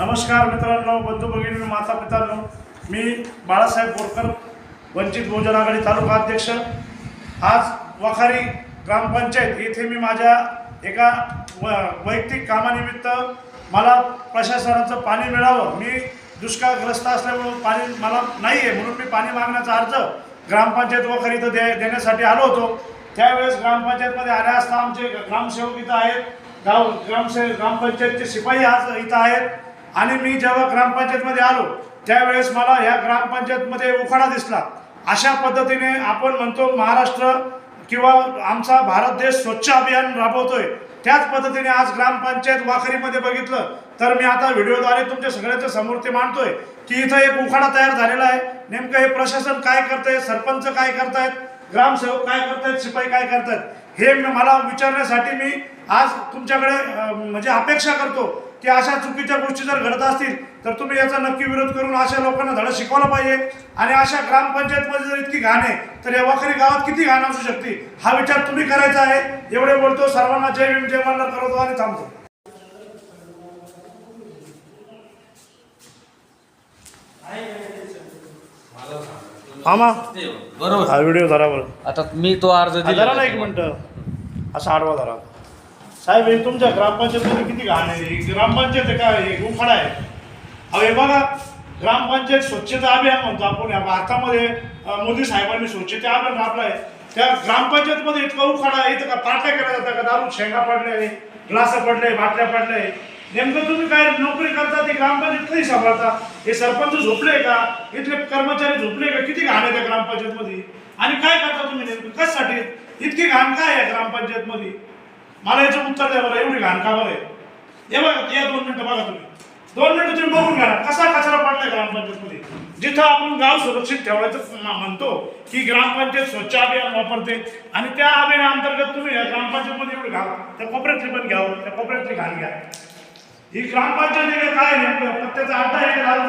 नमस्कार मित्रांनो बंधू भगिनी माता पितांनो. मी बाळासाहेब बोरकर वंचित बहुजन आघाडी तालुका अध्यक्ष. आज वखारी ग्रामपंचायत येथे मी माझ्या एका व वैयक्तिक कामानिमित्त मला प्रशासनाचं पाणी मिळावं. मी दुष्काळग्रस्त असल्यामुळं पाणी मला नाही आहे म्हणून मी पाणी मागण्याचा अर्ज ग्रामपंचायत वखारी इथं दे देण्यासाठी आलो होतो. त्यावेळेस ग्रामपंचायतमध्ये आल्या असता आमचे ग्रामसेवक इथं आहेत. गाव ग्रामसे ग्रामपंचायतचे शिपाई आज इथं आहेत. आणि मी जेव्हा ग्रामपंचायतमध्ये आलो त्यावेळेस मला ह्या ग्रामपंचायतमध्ये उखाडा दिसला. अशा पद्धतीने आपण म्हणतो महाराष्ट्र किंवा आमचा भारत देश स्वच्छ अभियान राबवतोय. त्याच पद्धतीने आज ग्रामपंचायत वाखरीमध्ये बघितलं तर मी आता व्हिडिओद्वारे तुमच्या सगळ्यांच्या समोर ते मांडतोय की इथं एक उखाडा तयार झालेला आहे. नेमकं हे प्रशासन काय करतंय सरपंच काय करतायत ग्रामसेवक काय करतायत शिपाई काय करतायत हे मला विचारण्यासाठी मी आज तुमच्याकडे म्हणजे अपेक्षा करतो की अशा चुकीच्या गोष्टी जर घडत असतील तर तुम्ही याचा नक्की विरोध करून अशा लोकांना धडा शिकवला पाहिजे. आणि अशा ग्रामपंचायतमध्ये जर इतकी घाण आहे तर या वखरी गावात किती घाण असू शकते? हा विचार तुम्ही करायचा आहे. एवढे बोलतो सर्वांना जय भीम जय मल्हार करतो आणि थांबतो. बरोबर. हा व्हिडिओ धरा बरं. आता मी तो अर्ज ना एक दिला मिनिट. असा आडवा धरा. साहेब हे तुमच्या ग्रामपंचायतमध्ये किती घाण आहे? ग्रामपंचायत काय हे उखाडा आहे. अहो हे बघा ग्रामपंचायत स्वच्छता अभियान म्हणतो आपण. या भारतामध्ये मोदी साहेबांनी स्वच्छता अभियान राबलाय त्या ग्रामपंचायतमध्ये इतका उखाडा आहे इथं का पार्ट्या केल्या जातात का दारू शेंगा पडले ग्लास पडले बाटल्या पडले नेमकं तुम्ही काय नोकरी करता ते ग्रामपंचायत कधी सांभाळता? हे सरपंच झोपले का? इथले कर्मचारी झोपले का? किती घाण आहे त्या ग्रामपंचायतमध्ये? आणि काय करता तुम्ही नेमकं? कशासाठी? इतकी घाण काय आहे ग्रामपंचायतमध्ये? मला याचं उत्तर द्या बरं एवढी घाण का बरं हे बघा या दोन मिनिटं बघा तुम्ही. दोन मिनिटं तुम्ही बघून घ्या कसा कचरा पडलाय ग्रामपंचायतमध्ये? जिथं आपण गाव सुरक्षित ठेवायचं म्हणतो की ग्रामपंचायत स्वच्छ अभियान वापरते आणि त्या अभियानाअंतर्गत तुम्ही या ग्रामपंचायतमध्ये एवढी घाल त्या कोपऱ्यातली पण घ्यावं हो, त्या कोपऱ्यातली घाण घ्या. ही ग्रामपंचायत काय नेमकं? पत्त्याचा अड्डा आहे का हे